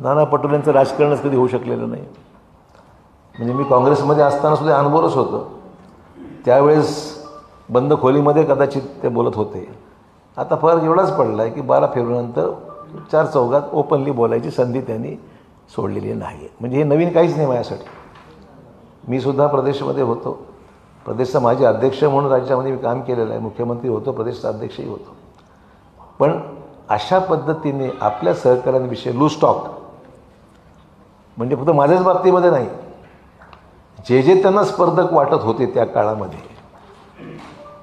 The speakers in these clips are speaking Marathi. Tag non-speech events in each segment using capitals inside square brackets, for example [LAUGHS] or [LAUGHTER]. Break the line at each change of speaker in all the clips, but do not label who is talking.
नाना पटोलेंचं राजकारणच कधी होऊ शकलेलं नाही. म्हणजे मी काँग्रेसमध्ये असताना सुद्धा अनुभवच होतं. त्यावेळेस बंद खोलीमध्ये कदाचित ते बोलत होते. आता फरक एवढाच पडला आहे की बारा फेब्रुवारीनंतर चार चौघात ओपनली बोलायची संधी त्यांनी सोडलेली नाही म्हणजे हे नवीन काहीच नाही माझ्यासाठी. मी सुद्धा प्रदेशमध्ये होतो. प्रदेशचा माझे अध्यक्ष म्हणून राज्यामध्ये मी काम केलेलं आहे. मुख्यमंत्री होतो प्रदेशचा अध्यक्षही होतो. पण अशा पद्धतीने आपल्या सहकाऱ्यांविषयी लूज टॉक म्हणजे फक्त माझ्याच बाबतीमध्ये नाही. जे जे त्यांना स्पर्धक वाटत होते त्या काळामध्ये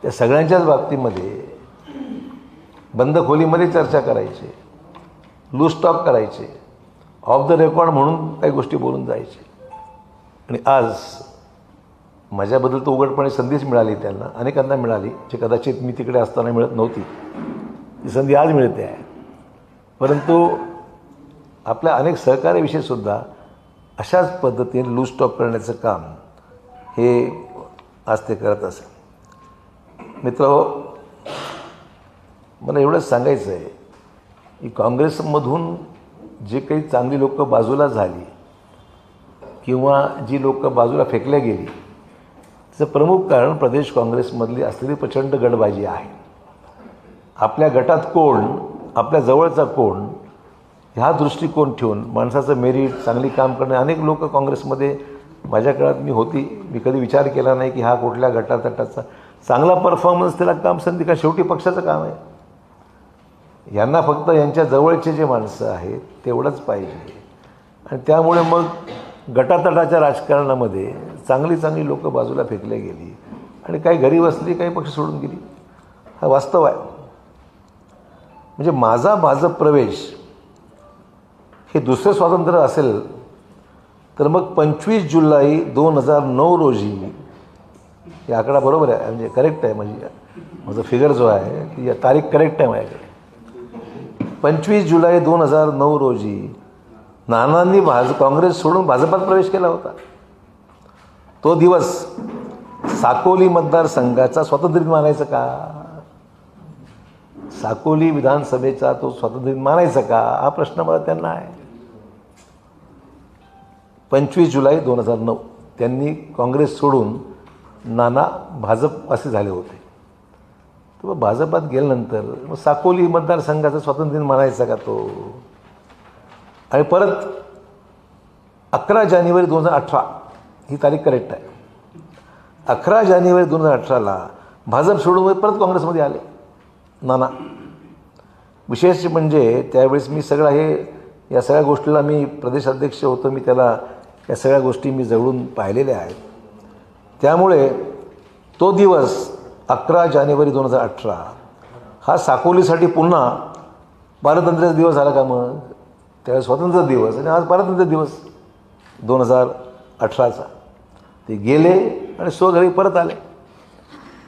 त्या सगळ्यांच्याच बाबतीमध्ये बंद खोलीमध्ये चर्चा करायचे लूज टॉक करायचे ऑफ द रेकॉर्ड म्हणून काही गोष्टी बोलून जायचे. आणि आज माझ्याबद्दल तर उघडपणे संधीच मिळाली त्यांना अनेकांना मिळाली जे कदाचित मी तिकडे असताना मिळत नव्हती. ती संधी आज मिळते आहे. परंतु आपल्या अनेक सहकार्याविषयीसुद्धा सुद्धा अशाच पद्धतीने लूज स्टॉप करण्याचं काम हे आज ते करत असे मित्र मला एवढंच सांगायचं आहे की काँग्रेसमधून जे काही चांगली लोकं बाजूला झाली किंवा जी लोकं बाजूला फेकल्या गेली त्याचं प्रमुख कारण प्रदेश काँग्रेसमधली असलेली प्रचंड गडबाजी आहे. आपल्या गटात कोण आपल्या जवळचा कोण ह्या दृष्टिकोन ठेवून माणसाचं मेरिट चांगली काम करणे अनेक लोक काँग्रेसमध्ये माझ्या काळात मी होती. मी कधी विचार केला नाही की हा कुठल्या गटातटाचा चांगला परफॉर्मन्स त्याला काम संधी का? शेवटी पक्षाचं काम आहे. यांना फक्त यांच्या जवळचे जे माणसं आहेत तेवढंच पाहिजे. आणि त्यामुळे मग गटातटाच्या राजकारणामध्ये चांगली चांगली लोकं बाजूला फेकल्या गेली. आणि काही घरी बसली काही पक्ष सोडून गेली. हा वास्तव आहे. म्हणजे माझा भाजप प्रवेश हे दुसरं स्वातंत्र्य असेल तर मग पंचवीस जुलै दोन हजार नऊ रोजी हे आकडा बरोबर आहे म्हणजे करेक्ट आहे म्हणजे माझा फिगर जो आहे या तारीख करेक्ट आहे माझ्याकडे. पंचवीस जुलै दोन हजार नऊ रोजी नानांनी भाज काँग्रेस सोडून भाजपात प्रवेश केला होता. तो दिवस साकोली मतदारसंघाचा स्वातंत्र्य दिन मानायचं का? साकोली विधानसभेचा तो स्वातंत्र्य दिन मानायचा का? हा प्रश्न मला त्यांना आहे. पंचवीस जुलै दोन हजार नऊ. त्यांनी काँग्रेस सोडून नाना भाजप असे झाले होते. तर मग भाजपात गेल्यानंतर मग साकोली मतदारसंघाचा स्वातंत्र्य दिन मानायचा का तो? आणि परत अकरा जानेवारी दोन हजार अठरा ही तारीख करेक्ट आहे. अकरा जानेवारी दोन हजार अठराला भाजप सोडून परत काँग्रेसमध्ये आले नाना. विशेष म्हणजे त्यावेळेस मी सगळं हे या सगळ्या गोष्टीला मी प्रदेशाध्यक्ष होतो मी त्याला या सगळ्या गोष्टी मी जवळून पाहिलेल्या आहेत. त्यामुळे तो दिवस अकरा जानेवारी दोन हजार अठरा हा साकोलीसाठी पुन्हा पारतंत्र्याचा दिवस झाला का मग? त्यावेळेस स्वातंत्र्य दिवस आणि आज पारतंत्र्य दिवस दोन हजार अठराचा. ते गेले आणि स्वघरी परत आले.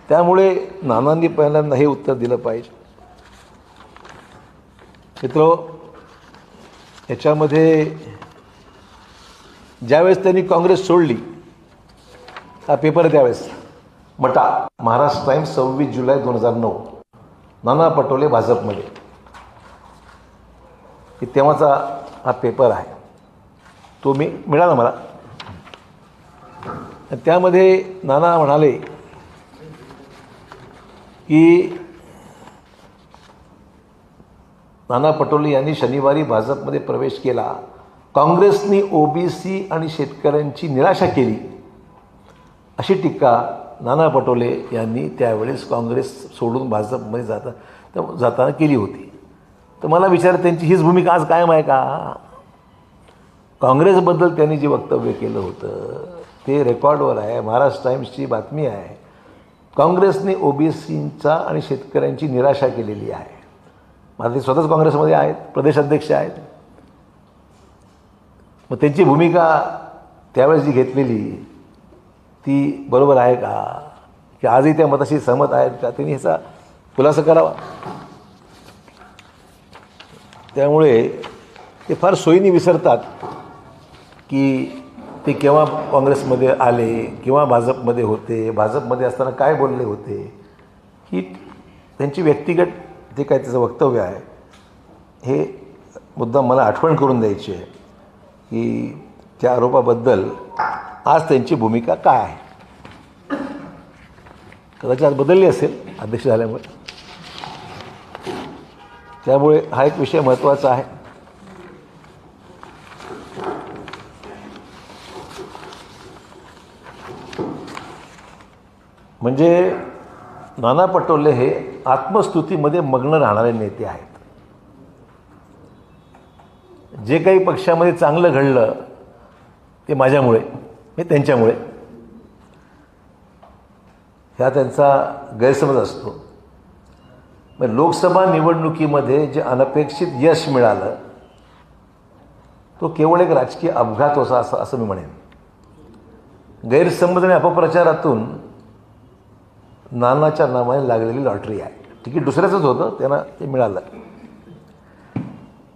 त्यामुळे नानांनी पहिल्यांदा हे उत्तर दिलं पाहिजे. मित्र याच्यामध्ये ज्यावेळेस त्यांनी काँग्रेस सोडली हा पेपर त्यावेळेस. मटा महाराष्ट्र टाइम्स सव्वीस जुलै दोन हजार नऊ. नाना पटोले भाजपमध्ये. की तेव्हाचा हा पेपर आहे. तो मी मिळाला मला. त्यामध्ये नाना म्हणाले की नाना पटोले यांनी शनिवारी भाजपमध्ये प्रवेश केला. काँग्रेसनी ओबीसी आणि शेतकऱ्यांची निराशा केली. अशी टीका नाना पटोले यांनी त्यावेळेस काँग्रेस सोडून भाजपमध्ये जाता तर जाताना केली होती. तर मला विचार त्यांची हीच भूमिका आज कायम आहे का? काँग्रेसबद्दल त्यांनी जे वक्तव्य केलं होतं ते रेकॉर्डवर आहे महाराष्ट्र टाईम्सची बातमी आहे. काँग्रेसने ओबीसींचा आणि शेतकऱ्यांची निराशा केलेली आहे. माझे स्वतःच काँग्रेसमध्ये आहेत प्रदेशाध्यक्ष आहेत. मग त्यांची भूमिका त्यावेळेस जी घेतलेली ती बरोबर आहे का? की आजही त्या मताशी सहमत आहेत का? त्यांनी ह्याचा खुलासा करावा. त्यामुळे ते फार सोयीने विसरतात की ते केव्हा काँग्रेसमध्ये आले किंवा भाजपमध्ये होते भाजपमध्ये असताना काय बोलले होते? ही त्यांची व्यक्तिगत जे काय त्याचं वक्तव्य आहे हे मुद्दा मला आठवण करून द्यायची आहे. की त्या आरोपाबद्दल आज त्यांची भूमिका काय आहे? कदाचित आज बदलली असेल अध्यक्ष झाल्यामुळे. त्यामुळे हा एक विषय महत्त्वाचा आहे. म्हणजे नाना पटोले हे आत्मस्तुतीमध्ये मग्न राहणारे नेते आहेत. जे काही पक्षामध्ये चांगलं घडलं ते माझ्यामुळे हे त्यांच्यामुळे. ह्या त्यांचा गैरसमज असतो. मग लोकसभा निवडणुकीमध्ये जे अनपेक्षित यश मिळालं तो केवळ एक राजकीय अपघात होता असं असं मी म्हणेन. गैरसमज आणि अपप्रचारातून नानाच्या नावाने लागलेली लॉटरी आहे. तिकीट दुसऱ्याचंच होतं त्यांना ते मिळालं.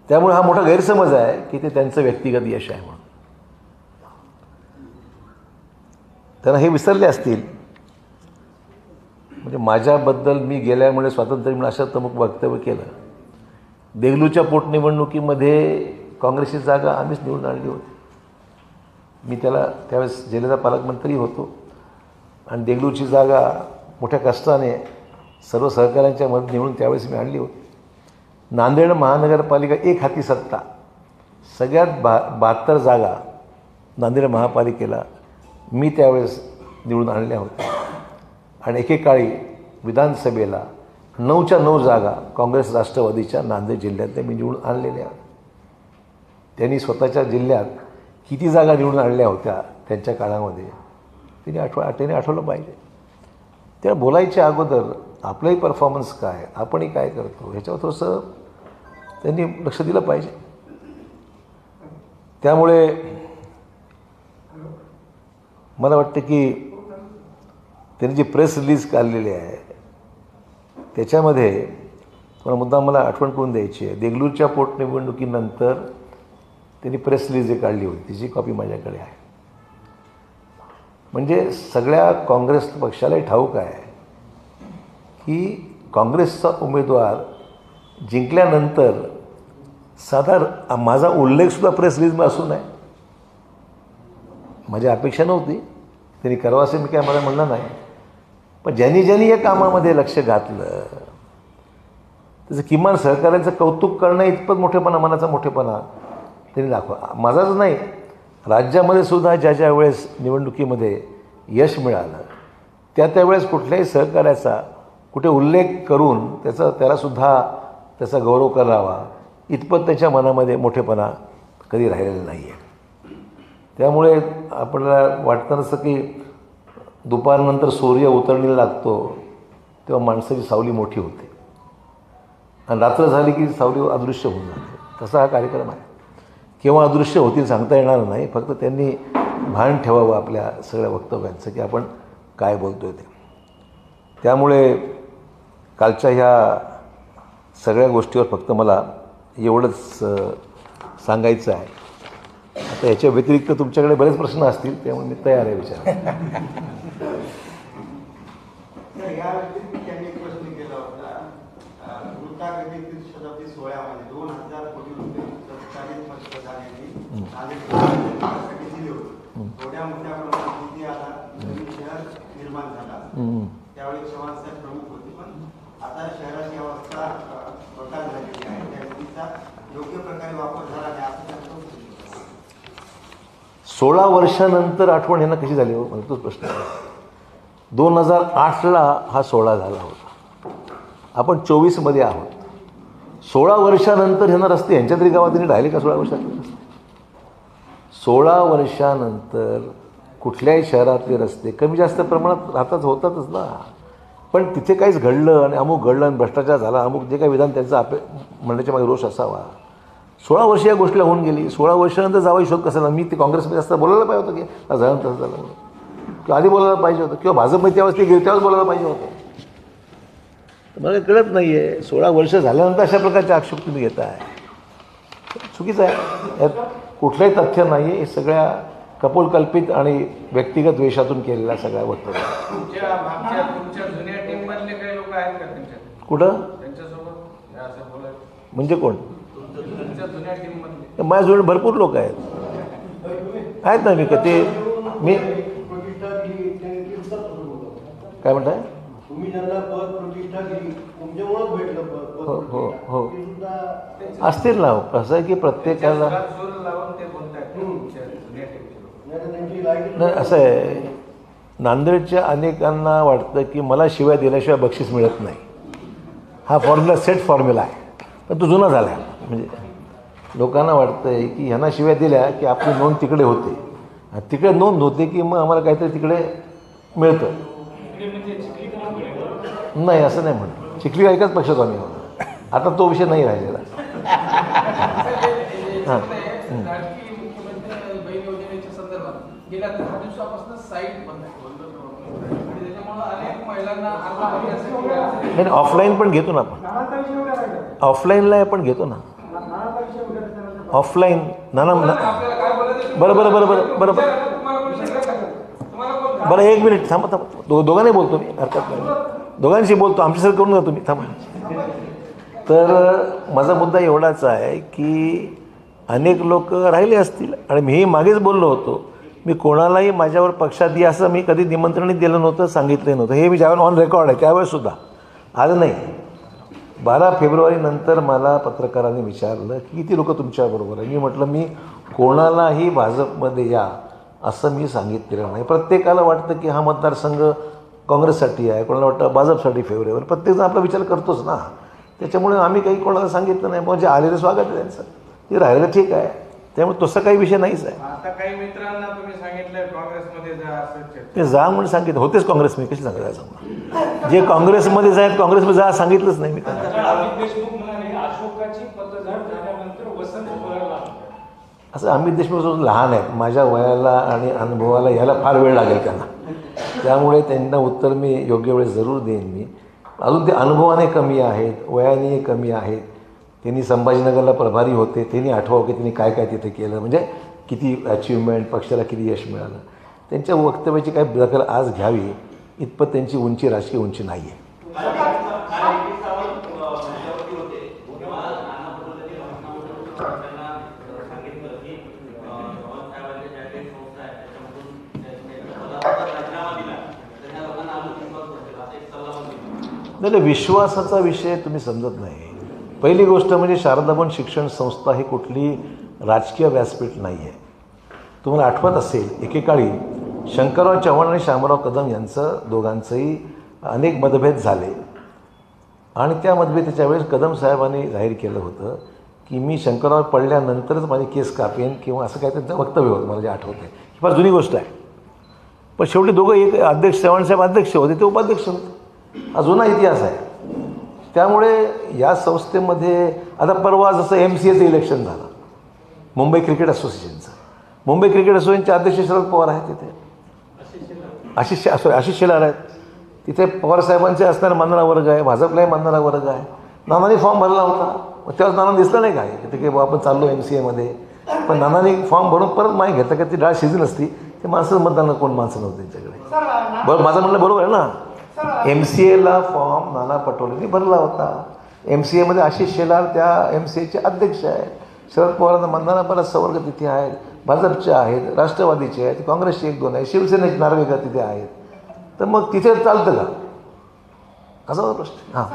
त्यामुळे हा मोठा गैरसमज आहे की ते त्यांचं व्यक्तिगत यश आहे म्हणून. त्यांना हे विसरले असतील. म्हणजे माझ्याबद्दल मी गेल्यामुळे स्वातंत्र्य म्हणून अशा तमुक वक्तव्य केलं. देगलूच्या पोटनिवडणुकीमध्ये काँग्रेसची जागा आम्हीच निवडून आणली होती. मी त्याला त्यावेळेस जिल्ह्याचा पालकमंत्री होतो. आणि देगलूची जागा मोठ्या कष्टाने सर्व सहकाऱ्यांच्या मदत निवडून त्यावेळेस मी आणली होती. नांदेड महानगरपालिका एक हाती सत्ता. सगळ्यात बा बहात्तर जागा नांदेड महापालिकेला मी त्यावेळेस निवडून आणल्या होत्या. आणि एकेकाळी विधानसभेला नऊच्या नऊ जागा काँग्रेस राष्ट्रवादीच्या नांदेड जिल्ह्यातल्या मी निवडून आणलेल्या. त्यांनी स्वतःच्या जिल्ह्यात किती जागा निवडून आणल्या होत्या त्यांच्या काळामध्ये त्यांनी आठव त्याने आठवलं पाहिजे. त्या बोलायच्या अगोदर आपलंही परफॉर्मन्स काय आपणही काय करतो ह्याच्यावर थोडंसं त्यांनी लक्ष दिलं पाहिजे. त्यामुळे मला वाटतं की त्यांनी जी प्रेस रिलीज काढलेली आहे त्याच्यामध्ये तुम्हाला मुद्दा मला आठवण करून द्यायची आहे. देगलूरच्या पोटनिवडणुकीनंतर त्यांनी प्रेस रिलीज जी काढली होती तिची कॉपी माझ्याकडे आहे. म्हणजे सगळ्या काँग्रेस पक्षालाही ठाऊक आहे की काँग्रेसचा उमेदवार जिंकल्यानंतर साधा माझा उल्लेखसुद्धा प्रेस रिलीजमध्ये असू नये. माझी अपेक्षा नव्हती. त्यांनी करावं असं मी काय मला म्हणणं नाही. पण ज्यांनी ज्यांनी या कामामध्ये लक्ष घातलं त्याचं किमान सहकार्याचं कौतुक करणं इतपत मोठेपणा मनाचा मोठेपणा त्यांनी दाखवा. माझाच नाही राज्यामध्ये सुद्धा ज्या ज्या वेळेस निवडणुकीमध्ये यश मिळालं त्या त्यावेळेस कुठल्याही सहकार्याचा कुठे उल्लेख करून त्याचा त्यालासुद्धा त्याचा गौरव करावा. इतपत त्याच्या मनामध्ये मोठेपणा कधी राहिलेला नाही आहे त्यामुळे आपल्याला वाटतं असं की दुपारनंतर सूर्य उतरणीला लागतो तेव्हा माणसाची सावली मोठी होते. आणि रात्र झाली की सावली अदृश्य होऊन जाते. तसा हा कार्यक्रम आहे. केव्हा अदृश्य होतील सांगता येणार नाही फक्त त्यांनी भान ठेवावं आपल्या सगळ्या वक्तव्यांचं की आपण काय बोलतो आहे ते. त्यामुळे कालच्या ह्या सगळ्या गोष्टीवर फक्त मला एवढंच सांगायचं आहे. आता याच्या व्यतिरिक्त तुमच्याकडे बरेच प्रश्न असतील त्यामुळे मी तयार आहे विचार
तर या व्यतिरिक्त त्यांनी एक प्रश्न केला होता अं, वृत्तागतीतील शताब्दी सोहळ्यामध्ये दोन हजार कोटी रुपये तत्कालीन पंतप्रधानांनी नागरिकांसाठी दिले होते थोड्या मोठ्या प्रमाणात निधी आला नवीन शहर निर्माण झाला
हम्म.
त्यावेळी चव्हाण साहेब प्रमुख होते पण आता शहराची अवस्था अं, बेकार झालेली आहे त्या निधीचा योग्य प्रकारे वापर झाला नाही असं त्यांचं म्हणणं होतं.
सोळा वर्षानंतर आठवण यांना कशी झाली हो? मला तोच प्रश्न आहे. दोन हजार आठला हा सोहळा झाला होता. आपण चोवीसमध्ये आहोत. सोळा वर्षानंतर ह्यांना रस्ते यांच्या तरी गावात त्यांनी राहिले का सोळा वर्षात सोळा वर्षानंतर कुठल्याही शहरातले रस्ते कमी जास्त प्रमाणात राहतात होतातच ना. पण तिथे काहीच घडलं आणि अमुक घडलं आणि भ्रष्टाचार झाला. अमुक जे काही विधान त्यांचा आपे म्हणण्याच्या मागे रोष असावा. सोळा वर्ष या गोष्टीला होऊन गेली. सोळा वर्षानंतर जावा शोध कसा मी ते काँग्रेसमध्ये असताना बोलायला पाहिजे होतं की झालं तसं झालं. किंवा आधी बोलायला पाहिजे होतं. किंवा भाजपमध्ये त्यावेळेस ते गेले त्यावेळेस बोलायला पाहिजे होतं. मला कळत नाही आहे सोळा वर्ष झाल्यानंतर अशा प्रकारचे आक्षेप तुम्ही घेताय चुकीचं आहे. यात कुठलंही तथ्य नाही आहे हे सगळ्या कपोलकल्पित आणि व्यक्तिगत द्वेषातून केलेल्या सगळ्या वक्तव्य
त्यांच्या
कुठं? म्हणजे कोण? माझ्याजवळ भरपूर लोक आहेत. आहेत ना मी ते मी? काय म्हणताय? हो, हो. हो. असतील ना कसं आहे की प्रत्येकाला
नाही
असं आहे. नांदेडच्या अनेकांना वाटतं की मला शिवाय दिल्याशिवाय बक्षीस मिळत नाही. हा फॉर्म्युला सेट फॉर्म्युला आहे. पण तो जुना झाला आहे म्हणजे लोकांना वाटतं आहे की ह्यांना शिवाय दिल्या की आपली नोंद तिकडे होते. आणि तिकडे नोंद होते की मग आम्हाला काहीतरी तिकडे मिळतं. नाही असं नाही म्हणत. चिखली एकाच पक्षात आम्ही आहोत. आता तो विषय नाही राहिलेला. [LAUGHS] हां.
गेल्या दहा दिवसापासून साईट बंद आहे आणि त्याच्यामुळे अनेक महिलांना अर्ज भरण्यासाठी अडचणी
नाही ऑफलाईन पण घेतो ना आपण. ऑफलाईनला आपण घेतो ना. ऑफलाईन ना ना बरं बरं बरं बरं बरं बरं. बरं एक मिनिट थांबा थांबा. दो दोघांनाही बोलतो मी हरकत नाही. दोघांशी बोलतो आमच्यासारखं करून जा तुम्ही थांबा. तर माझा मुद्दा एवढाच आहे की अनेक लोक राहिले असतील आणि मीही मागेच बोललो होतो. मी कोणालाही माझ्यावर पक्षात या असं मी कधी निमंत्रणही दिलं नव्हतं सांगितलं नव्हतं. हे मी ज्यावेळेला ऑन रेकॉर्ड आहे त्यावेळेसुद्धा आलं नाही. बारा फेब्रुवारीनंतर मला पत्रकारांनी विचारलं की किती लोक तुमच्याबरोबर आहे? मी म्हटलं मी कोणालाही भाजपमध्ये या असं मी सांगितलेलं नाही. प्रत्येकाला वाटतं की हा मतदारसंघ काँग्रेससाठी आहे कोणाला वाटतं भाजपसाठी फेवरेबल प्रत्येकजण आपला विचार करतोच ना. त्याच्यामुळे आम्ही काही कोणाला सांगितलं नाही. म्हणजे आलेलं स्वागत आहे त्यांचं. ते राहिलेलं ठीक आहे. त्यामुळे तसा काही विषय नाहीच आहे.
आता काही मित्रांना तुम्ही सांगितलंय काँग्रेसमध्ये जा असं
ते जा म्हणून सांगितलं. होतेच काँग्रेस मी कशी सांगायला सांगू? जे काँग्रेसमध्ये आहेत काँग्रेसमध्ये जा सांगितलंच नाही मी त्यांना असं अमित देशमुख लहान आहेत. माझ्या वयाला आणि अनुभवाला यायला फार वेळ लागेल त्यांना. त्यामुळे त्यांना उत्तर मी योग्य वेळेस जरूर देईन मी. अजून ते अनुभवाने कमी आहेत वयाने कमी आहेत. त्यांनी संभाजीनगरला प्रभारी होते त्यांनी आठवावं की त्यांनी काय काय तिथे केलं. म्हणजे किती अचिव्हमेंट पक्षाला किती यश मिळालं. त्यांच्या वक्तव्याची काही दखल आज घ्यावी इतपत त्यांची उंची राजकीय उंची नाही आहे नाही, विश्वासाचा विषय तुम्ही समजत नाही. पहिली गोष्ट म्हणजे शारदाभवन शिक्षण संस्था ही कुठली राजकीय व्यासपीठ नाही आहे तुम्हाला आठवत असेल एकेकाळी शंकरराव चव्हाण आणि श्यामराव कदम यांचं दोघांचंही अनेक मतभेद झाले. आणि त्या मतभेदाच्या वेळेस कदम साहेबांनी जाहीर केलं होतं की मी शंकरराव पडल्यानंतरच माझी केस कापेन किंवा असं काही त्यांचं वक्तव्य होतं मला जे आठवतं आहे. ही फार जुनी गोष्ट आहे. पण शेवटी दोघं एक अध्यक्ष चव्हाणसाहेब अध्यक्ष होते ते उपाध्यक्ष होते. हा जुना इतिहास आहे. त्यामुळे या संस्थेमध्ये आता परवा जसं एम सी एचं इलेक्शन झालं मुंबई क्रिकेट असोसिएशनचं मुंबई क्रिकेट असोसिएशनचे अध्यक्ष शरद पवार आहेत तिथे. आशिष सॉरी आशिष शेलार आहेत. तिथे पवारसाहेबांचे असणारा मानणारा वर्ग आहे भाजपलाही मानणारा वर्ग आहे. नानांनी फॉर्म भरला होता. मग तेव्हा नाना दिसलं नाही काय की ते की आपण चाललो एम सी एमध्ये पण नानांनी फॉर्म भरून परत माहीत घेतलं का ती डाळ शिजली नसती. ते माणसं मतदान कोण माणसं नव्हते त्यांच्याकडे. बरं माझं म्हणणं बरोबर आहे ना? एम सी एला फॉर्म नाना पटोलेंनी भरला होता. एम सी एमध्ये आशिष शेलार त्या एम सी एचे अध्यक्ष आहेत. शरद पवारांना मतदाना बराचसा वर्ग तिथे आहेत. भाजपचे आहेत राष्ट्रवादीचे आहेत काँग्रेसचे एक दोन आहेत शिवसेनेचे नार्वेकर तिथे आहेत. तर मग तिथे चालतं का? असा होता प्रश्न. हां.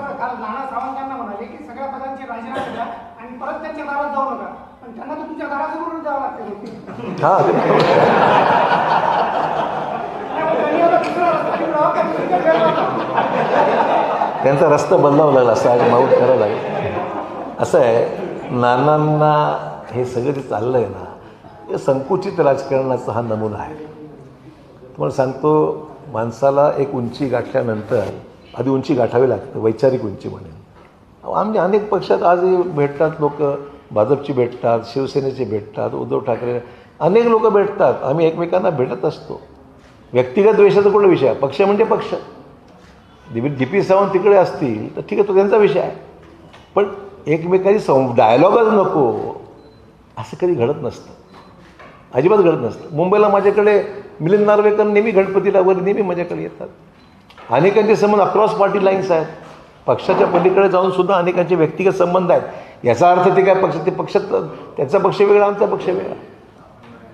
हां. त्यांचा रस्ता बदलावा लागला असं आज माऊट करावं लागेल. असं आहे नानांना हे सगळं जे चाललं आहे ना हे संकुचित राजकारणाचा हा नमुना आहे. तुम्हाला सांगतो माणसाला एक उंची गाठल्यानंतर आधी उंची गाठावी लागतं वैचारिक उंची म्हणेन. आमच्या अनेक पक्षात आजही भेटतात लोक भाजपची भेटतात शिवसेनेचे भेटतात उद्धव ठाकरे अनेक लोक भेटतात. आम्ही एकमेकांना भेटत असतो. व्यक्तिगत द्वेषाचा कुठला विषय आहे? पक्ष म्हणजे पक्ष. दिपी डी पी सावंत तिकडे असतील तर ठीक आहे तो त्यांचा विषय आहे. पण एकमेकांची सं डायलॉगच नको. असं कधी घडत नसतं. अजिबात घडत नसतं. मुंबईला माझ्याकडे मिलिंद नार्वेकर नेहमी गणपतीला वर नेहमी माझ्याकडे येतात. अनेकांचे संबंध अक्रॉस पार्टी लाईन्स आहेत. पक्षाच्या पलीकडे जाऊन सुद्धा अनेकांचे व्यक्तिगत संबंध आहेत. याचा अर्थ ते काय पक्ष ते पक्षात त्याचा पक्ष वेगळा आमचा पक्ष वेगळा.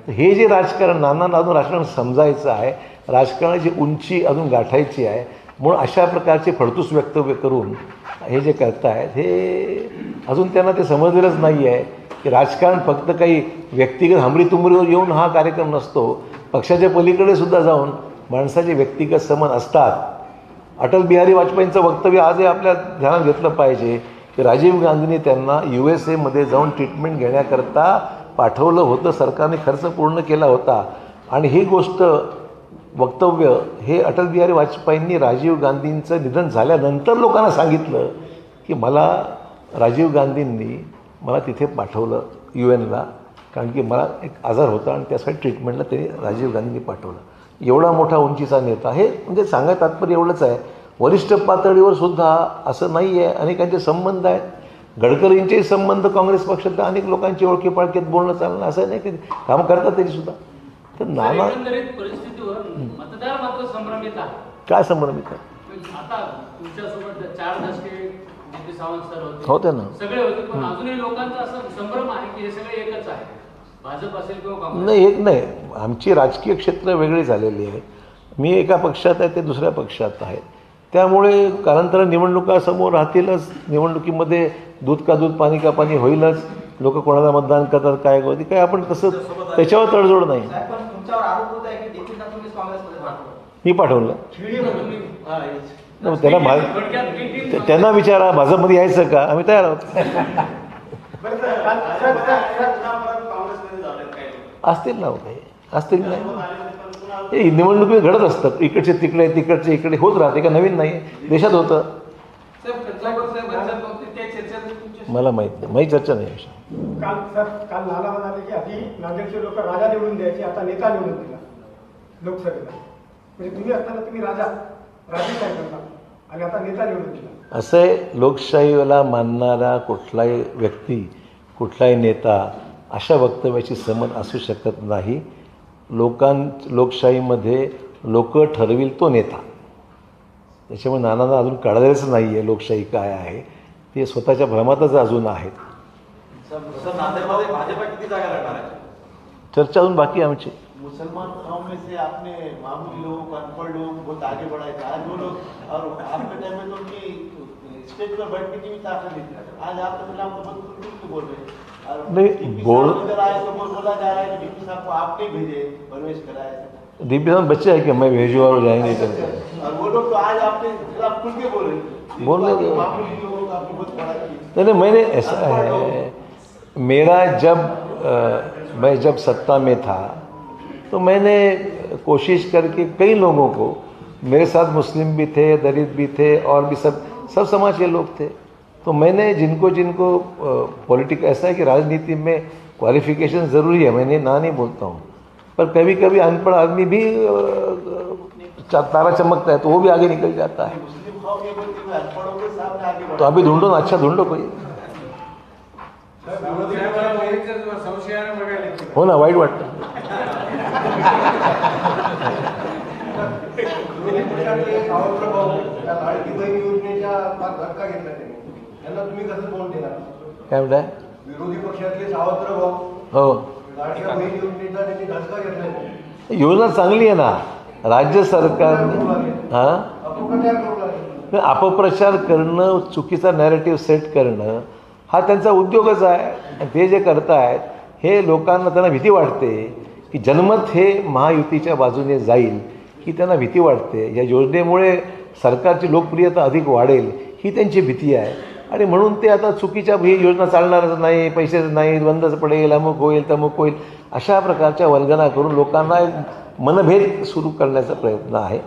हे जे राजकारण नाना अजून राजकारण समजायचं आहे राजकारणाची उंची अजून गाठायची आहे म्हणून अशा प्रकारचे फडतूस वक्तव्य करून हे जे करतायत हे अजून त्यांना ते समजलेलंच नाही आहे की राजकारण फक्त काही व्यक्तिगत हमरीतुमरीवर येऊन हा कार्यक्रम नसतो. पक्षाच्या पलीकडे सुद्धा जाऊन माणसाचे व्यक्तिगत समज असतात. अटल बिहारी वाजपेयींचं वक्तव्य आजही आपल्या ध्यानात घेतलं पाहिजे की राजीव गांधींनी त्यांना यू एस एमध्ये जाऊन ट्रीटमेंट घेण्याकरता पाठवलं होतं सरकारने खर्च पूर्ण केला होता. आणि ही गोष्ट वक्तव्य हे अटल बिहारी वाजपेयींनी राजीव गांधींचं निधन झाल्यानंतर लोकांना सांगितलं की मला राजीव गांधींनी मला तिथे पाठवलं यू एनला कारण की मला एक आजार होता आणि त्यासाठी ट्रीटमेंटला त्यांनी राजीव गांधींनी पाठवलं. एवढा मोठा उंचीचा नेता हे म्हणजे सांगाय तात्पर्य एवढंच आहे. वरिष्ठ पातळीवर सुद्धा असं नाही आहे अनेकांचे संबंध आहेत. गडकरींचेही संबंध काँग्रेस पक्षात अनेक लोकांची ओळखी पाळखीत बोलणं चालणं असं नाही की काम करतात तरी सुद्धा. तर नाना
संभ्रमित
काय
सर होते.
ना. नाही एक नाही. आमची राजकीय क्षेत्र वेगळी झालेली आहे. मी एका पक्षात आहे ते दुसऱ्या पक्षात आहे. त्यामुळे कालांतराने निवडणुका समोर राहतीलच. निवडणुकीमध्ये दूध का दूध पाणी का पाणी होईलच. लोक कोणाला मतदान करतात काय करतात काय आपण तसं त्याच्यावर तडजोड नाही.
होत
मी पाठवलं.
हा,
त्याला भा त्यांना विचारा भाजपमध्ये यायचं का? आम्ही तयार आहोत. असतील ना हो काही. असतील नाही हे निवडणुकीत घडत असतात. इकडचे तिकडे तिकडचे इकडे होत राहते का? नवीन नाही. देशात होतं. मला माहीत नाही. माझी चर्चा नाही अशा.
काल सर काल नाना म्हणाले की आधी नांदेडचे लोक राजा निवडून द्यायचे आता नेता निवडून दिला लोकसभेला. म्हणजे तुम्ही असताना तुम्ही राजा राजे काय करता आणि आता नेता निवडून दिला.
असं आहे लोकशाहीला मानणारा कुठलाही व्यक्ती कुठलाही नेता अशा वक्तव्याची समज असू शकत नाही. लोकां लोकशाहीमध्ये लोक ठरविल तो नेता. त्याच्यामुळे नानांना अजून कळलेलंच नाही आहे लोकशाही काय आहे. ते स्वतःच्या भ्रमातच अजून आहेत.
सर सर नांदेडमध्ये भाजपा किती जागा लढणार आहे?
चर्चा अजून बाकी आमची.
मुसलमान कौम में से आपने मामूली लोग अनपढ़ लोग बहुत आगे बढ़ाए थे. आज वो लोग और आपके टाइम में तो उनकी स्टेज पर बैठने की भी ताकत नहीं थी। आज बहुत बोल रहे हैं। और
नहीं,
DP
बोल-
साहब इधर आए तो बोल बोला जा रहा है कि डीपी साहब को आपने ही भेजे प्रवेश कराया
दीपी साहब बच्चे हैं कि मैं भेजू और जाएँगे
और वो लोग तो आज आपके खिलाफ खुल के बोल रहे हैं।
बोल रहे नहीं नहीं मैंने ऐसा है मेरा जब अ, मैं जब सत्ता में था तो मैंने कोशिश करके कई लोगों को मेरे साथ मुस्लिम भी थे दलित भी थे और भी सब सब समाज के लोग थे। तो मैंने जिनको जिनको पॉलिटिक ऐसा है कि राजनीति में क्वालिफिकेशन ज़रूरी है मैंने ना नहीं बोलता हूँ। पर कभी कभी अनपढ़ आदमी भी तारा चमकता है तो वो भी आगे निकल जाता है। तो अभी ढूंढो ना अच्छा ढूंढो कोई. हो ना वाईट वाटतं काय म्हणताय
विरोधी पक्षातले सावंत भाऊ।
हो। योजना चांगली आहे ना? राज्य सरकारने हां?
अपप्रचार
करणं चुकीचा नॅरेटिव्ह सेट करणं हा त्यांचा उद्योगच आहे. ते जे करतायत हे लोकांना त्यांना भीती वाटते की जनमत हे महायुतीच्या बाजूने जाईल ही त्यांना भीती वाटते. या योजनेमुळे सरकारची लोकप्रियता अधिक वाढेल ही त्यांची भीती आहे. आणि म्हणून ते आता चुकीच्या ही योजना चालणारच नाही पैसेच नाही बंदच पडेल अमुक होईल तमुक होईल अशा प्रकारच्या वल्गना करून लोकांना मनभेद सुरू करण्याचा प्रयत्न आहे.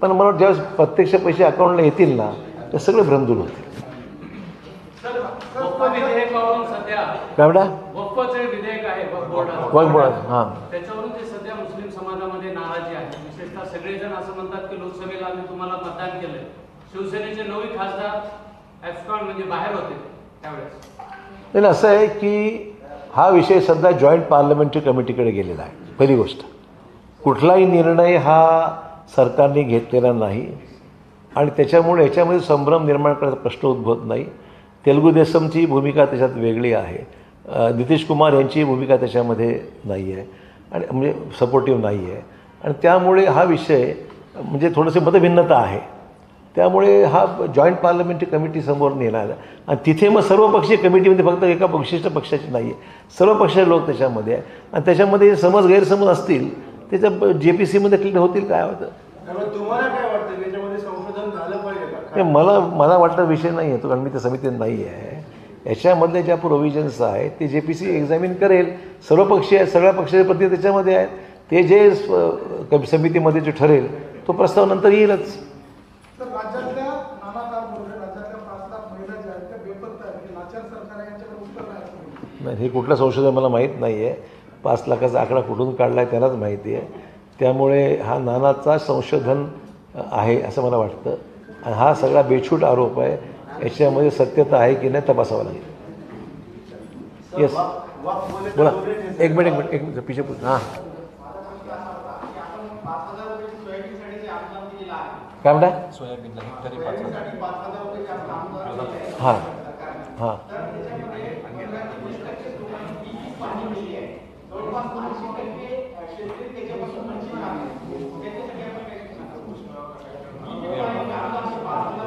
पण मला ज्यावेळेस प्रत्यक्ष पैसे अकाउंटला येतील ना ते सगळे भ्रमदूर होतील. काय म्हणा
वक्फचे विधेयक आहे वक्फ
बोर्ड, हां.
त्याच्यावरून जे सध्या मुस्लिम समाजामध्ये नाराजी आहे. विशेषतः सगळेजण असं म्हणतात की लोकसभेला आम्ही तुम्हाला मतदान केलंय. शिवसेनेचे नऊ खासदार ऍब्स्कॉन म्हणजे बाहेर होते त्यावेळेस.
नाही असं आहे की हा विषय सध्या जॉईंट पार्लमेंटरी कमिटीकडे गेलेला आहे पहिली गोष्ट. कुठलाही निर्णय हा सरकारने घेतलेला नाही आणि त्याच्यामुळे याच्यामध्ये संभ्रम निर्माण करायचा प्रश्न उद्भवत नाही. तेलुगू देसमची भूमिका त्याच्यात वेगळी आहे. नितीश कुमार यांची भूमिका त्याच्यामध्ये नाही आहे आणि म्हणजे सपोर्टिव्ह नाही आहे. आणि त्यामुळे हा विषय म्हणजे थोडंसं मतभिन्नता आहे. त्यामुळे हा जॉईंट पार्लमेंटरी कमिटी समोर नेणार आणि तिथे मग सर्व पक्षीय कमिटीमध्ये फक्त एका विशिष्ट पक्षाची नाही आहे सर्व पक्षाचे लोक त्याच्यामध्ये आहे आणि त्याच्यामध्ये समज गैरसमज असतील त्याच्या जे पी सीमध्ये क्लिअर होतील काय होतं? मला मला वाटतं विषय नाही आहे तो कारण मी त्या समितीत नाही आहे. याच्यामधले ज्या प्रोव्हिजन्स आहेत ते जे पी सी एक्झामिन करेल. सर्व पक्षीय आहेत सगळ्या पक्षाचे प्रति त्याच्यामध्ये आहेत. ते जे समितीमध्ये जे ठरेल तो प्रस्ताव नंतर येईलच.
तर राज्यातल्या नाना काळामध्ये राज्यातल्या पाच लाख महिला ज्या आहेत त्या बेपत्ता आहेत. नाचार सरकार यांच्याकडे उत्तर नाही.
नाही हे कुठलं संशोधन मला माहीत नाही आहे पाच लाखाचा आकडा कुठून काढला आहे त्यालाच माहिती आहे त्यामुळे हा नानाचा संशोधन आहे असं मला वाटतं. आणि हा सगळा बेछूट आरोप आहे. याच्यामध्ये सत्यता आहे की नाही तपासावं लागेल. येस बोला. एक मिनिट एक मिनिट. एक मिनिट पिछे पुढे हां. काय म्हणता हां. हां.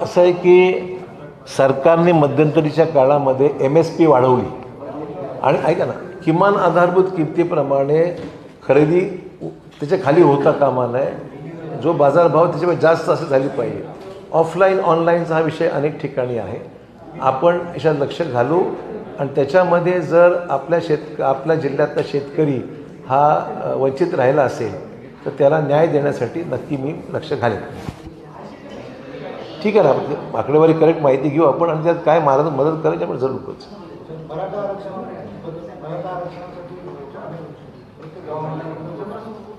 असं आहे की सरकारने मध्यंतरीच्या काळामध्ये एम एस पी वाढवली. आणि ऐका ना किमान आधारभूत किमतीप्रमाणे खरेदी त्याच्याखाली होता कामा नये. जो बाजारभाव त्याच्यामुळे जास्त असं झाली पाहिजे. ऑफलाईन ऑनलाईनचा हा विषय अनेक ठिकाणी आहे. आपण याच्यात लक्ष घालू आणि त्याच्यामध्ये जर आपल्या शेत आपल्या जिल्ह्यातला शेतकरी हा वंचित राहिला असेल तर त्याला न्याय देण्यासाठी नक्की मी लक्ष घालेन. ठीक आहे ना म्हणजे आकडेवारी करेक्ट माहिती घेऊ आपण आणि त्यात काय मार्ग मदत करायची आपण जरूर करूच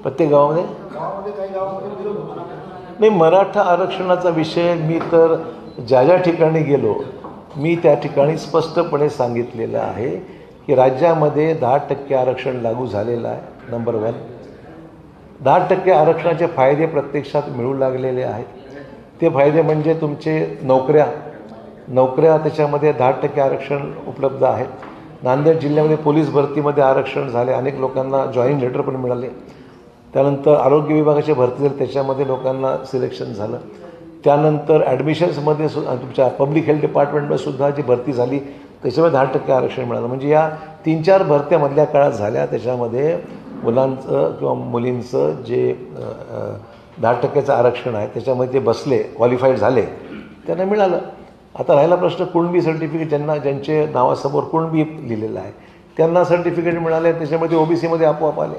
प्रत्येक गावामध्ये?
गावामध्ये
काही गावामध्ये विरोध होतो.
नाही मराठा आरक्षणाचा विषय मी तर ज्या ज्या ठिकाणी गेलो मी त्या ठिकाणी स्पष्टपणे सांगितलेलं आहे की राज्यामध्ये दहा टक्के आरक्षण लागू झालेलं आहे नंबर वन दहा टक्के आरक्षणाचे फायदे प्रत्यक्षात मिळू लागलेले आहेत. ते फायदे म्हणजे तुमचे नोकऱ्या. नोकऱ्या त्याच्यामध्ये दहा टक्के आरक्षण उपलब्ध आहेत. नांदेड जिल्ह्यामध्ये पोलीस भरतीमध्ये आरक्षण झाले. अनेक लोकांना जॉईन लेटर पण मिळाले. त्यानंतर आरोग्य विभागाची भरती झाली त्याच्यामध्ये लोकांना सिलेक्शन झालं. त्यानंतर ॲडमिशन्समध्ये सु तुमच्या पब्लिक हेल्थ डिपार्टमेंटमध्ये सुद्धा जी भरती झाली त्याच्यामध्ये दहा टक्के आरक्षण मिळालं. म्हणजे या तीन चार भरत्या मधल्या काळात झाल्या त्याच्यामध्ये मुलांचं किंवा मुलींचं जे दहा टक्क्याचं आरक्षण आहे त्याच्यामध्ये ते बसले क्वालिफाईड झाले त्यांना मिळालं. आता राहिला प्रश्न कुणबी सर्टिफिकेट ज्यांना ज्यांचे नावासमोर कुणबी लिहिलेलं आहे त्यांना सर्टिफिकेट मिळाले त्याच्यामध्ये ओ बी सीमध्ये आपोआप आले.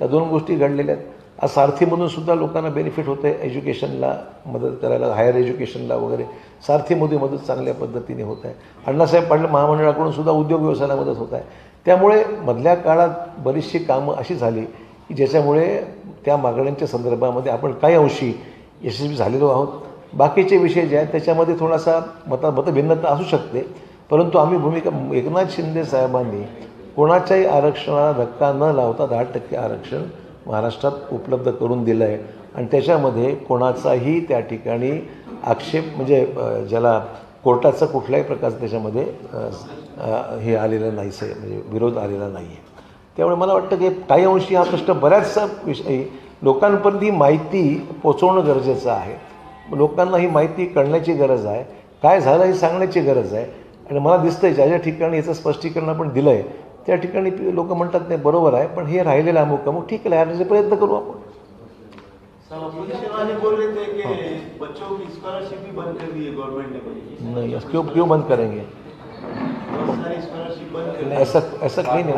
या दोन गोष्टी घडलेल्या आहेत. आज सारथीमधून सुद्धा लोकांना बेनिफिट होतं आहे एज्युकेशनला मदत करायला हायर एज्युकेशनला वगैरे. सारथीमध्ये मदत चांगल्या पद्धतीने होत आहे अण्णासाहेब पाटील महामंडळाकडून सुद्धा उद्योग व्यवसायाला मदत होत आहे त्यामुळे मधल्या काळात बरीचशी कामं अशी झाली की ज्याच्यामुळे त्या मागण्यांच्या संदर्भामध्ये आपण काही अंशी यशस्वी झालेलो आहोत. बाकीचे विषय जे आहेत त्याच्यामध्ये थोडासा मता मतभिन्नता असू शकते. परंतु आम्ही भूमिका एकनाथ शिंदे साहेबांनी कोणाच्याही आरक्षणाला धक्का न लावता दहा टक्के आरक्षण महाराष्ट्रात उपलब्ध करून दिलं आहे आणि त्याच्यामध्ये कोणाचाही त्या ठिकाणी आक्षेप म्हणजे ज्याला कोर्टाचं कुठल्याही प्रकारचा त्याच्यामध्ये हे आलेलं नाही आहे म्हणजे विरोध आलेला नाही आहे त्यामुळे मला वाटतं की काही अंशी हा प्रश्न बऱ्याचसा विषयी लोकांपर्यंत ही माहिती पोचवणं गरजेचं आहे. लोकांना ही माहिती कळण्याची गरज आहे. काय झालं हे सांगण्याची गरज आहे. आणि मला दिसतंय ज्या ज्या ठिकाणी याचं स्पष्टीकरण आपण दिलं आहे त्या ठिकाणी लोक म्हणतात नाही बरोबर आहे पण हे राहिलेलं अमुक अमुक ठीक आहे ह्याचे प्रयत्न करू आपण.
पुलिस वाले बोल रहे थे कि बच्चों की स्कॉलरशिप भी बंद कर दी है गवर्नमेंट ने बोली
नहीं क्यों क्यों बंद करेंगे?
बहुत सारी स्कॉलरशिप बंद कर दी.
ऐसा ऐसा कहीं नहीं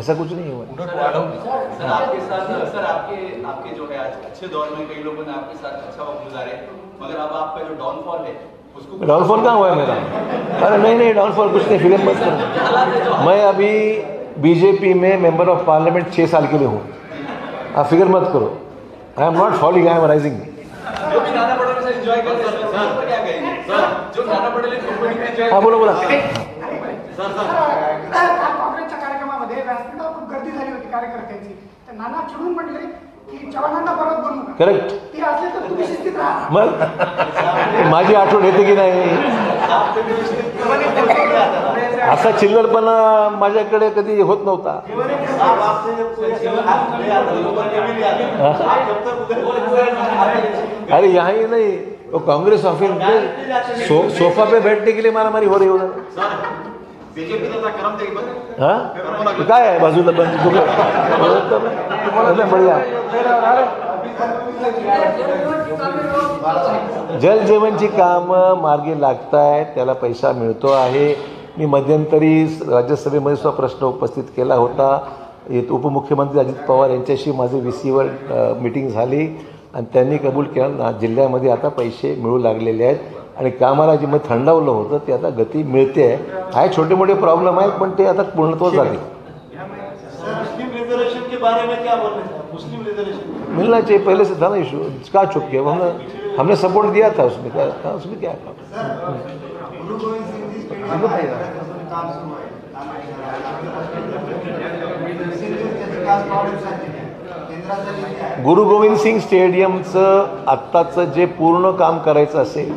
ऐसा कुछ नहीं हुआ।
सर आपके साथ सर आपके आपके जो है अच्छे दौर में कई लोगों ने आपके साथ अच्छा वक्त गुजारे मगर अब आपका जो डाउनफॉल है
डाउनफॉल कहाँ हुआ है मेरा? अरे नहीं नहीं डाउनफॉल कुछ नहीं फ़िल्म मत करो। मैं अभी बीजेपी में मेंबर ऑफ़ पार्लियामेंट छः साल के लिए हूँ। आप फ़िक्र मत करो। I am not falling I am rising
हैं
हाँ बोलो बोला।
काँग्रेसच्या कार्यक्रमामध्ये व्यासपीठावर गर्दी झाली होती कार्यकर्त्यांची तर नाना चिडून म्हणले
करेक्ट मग? माझी आठवण येते की नाही? असा चिल्लरपणा माझ्याकडे कधी होत नव्हता. अरे यहाँ नहीं. वो कांग्रेस ऑफिस में सोफा पे बैठने के लिए मारामारी हो रही हाँ काय आहे बाजूला बंद बढ़िया जल जीवनची कामं मार्गी लागत आहेत त्याला पैसा मिळतो आहे. मी मध्यंतरी राज्यसभेमध्ये सुद्धा प्रश्न उपस्थित केला होता. इथं उपमुख्यमंत्री अजित पवार यांच्याशी माझी व्ही सीवर मिटिंग झाली आणि त्यांनी कबूल केला ना जिल्ह्यामध्ये आता पैसे मिळू लागलेले आहेत. आणि कामाला जे मग थंडावलं होतं ते आता गती मिळते. आहे आहे छोटे मोठे प्रॉब्लेम आहेत पण ते आता पूर्णत्व झाले.
सर मुस्लिम रिजर्वेशन के बारे में क्या बोल रहे मुस्लिम रिजर्वेशन
मिलना चाहिए पहले से था ना इशू का चुप किया हमने हमने सपोर्ट दिया था उसमें. क्या था उसमें क्या
गुरु गोविंद सिंग
स्टेडियमचं आत्ताचं जे पूर्ण काम करायचं असेल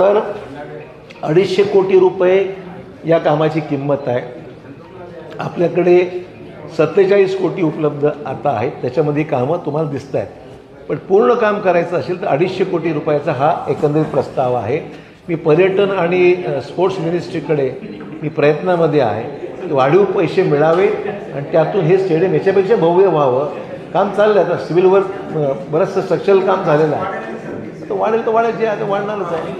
तर अडीचशे कोटी रुपये या कामाची किंमत आहे. आपल्याकडे सत्तेचाळीस कोटी उपलब्ध आता आहेत. त्याच्यामध्ये कामं तुम्हाला दिसत आहेत पण पूर्ण काम करायचं असेल तर अडीचशे कोटी रुपयाचा हा एकंदरीत प्रस्ताव आहे. मी पर्यटन आणि स्पोर्ट्स मिनिस्ट्रीकडे मी प्रयत्नामध्ये आहे. वाढीव पैसे मिळावे आणि त्यातून हे स्टेडियम याच्यापेक्षा भव्य व्हावं. काम चाललं आहे आता. सिव्हिलवर बरंचसं स्ट्रक्चरल काम झालेलं आहे. आता वाढेल तर वाढेल जे आहे ते वाढणारच आहे.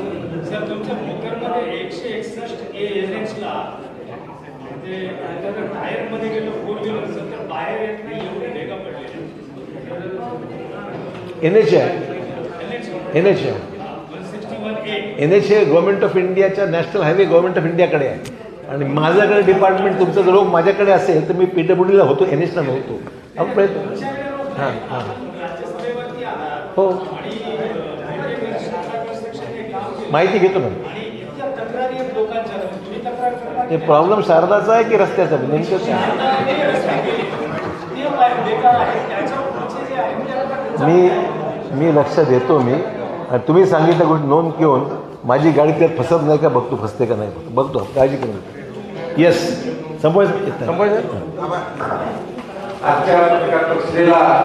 एन आता तर
एच आहे एन एच आहे एन एच हे गव्हर्नमेंट ऑफ इंडियाच्या नॅशनल हायवे गव्हर्नमेंट ऑफ इंडियाकडे आहे. आणि माझ्याकडे डिपार्टमेंट तुमचं जर लोक माझ्याकडे असेल तर मी पी डब्ल्यू डीला होतो एन एचला नव्हतो. प्रयत्न. हां हां. हे
काम केलं
माहिती घेतो ना.
आणि इतक्या तक्रारी आहेत लोकांच्या तुम्ही तक्रार करणार
ते प्रॉब्लेम शारदाचा आहे की रस्त्याचा? नेमकं काय?
ते काय बेकार आहे? त्याच्या पुढचे जे आहे त्याला
मी मी लक्ष देतो मी. आणि तुम्ही सांगितलं गोष्ट नोंद घेऊन माझी गाडी त्यात फसत नाही का? बघतो फसते का नाही? बघतो काळजी करू नका. येस संपवायचं
परिषदेला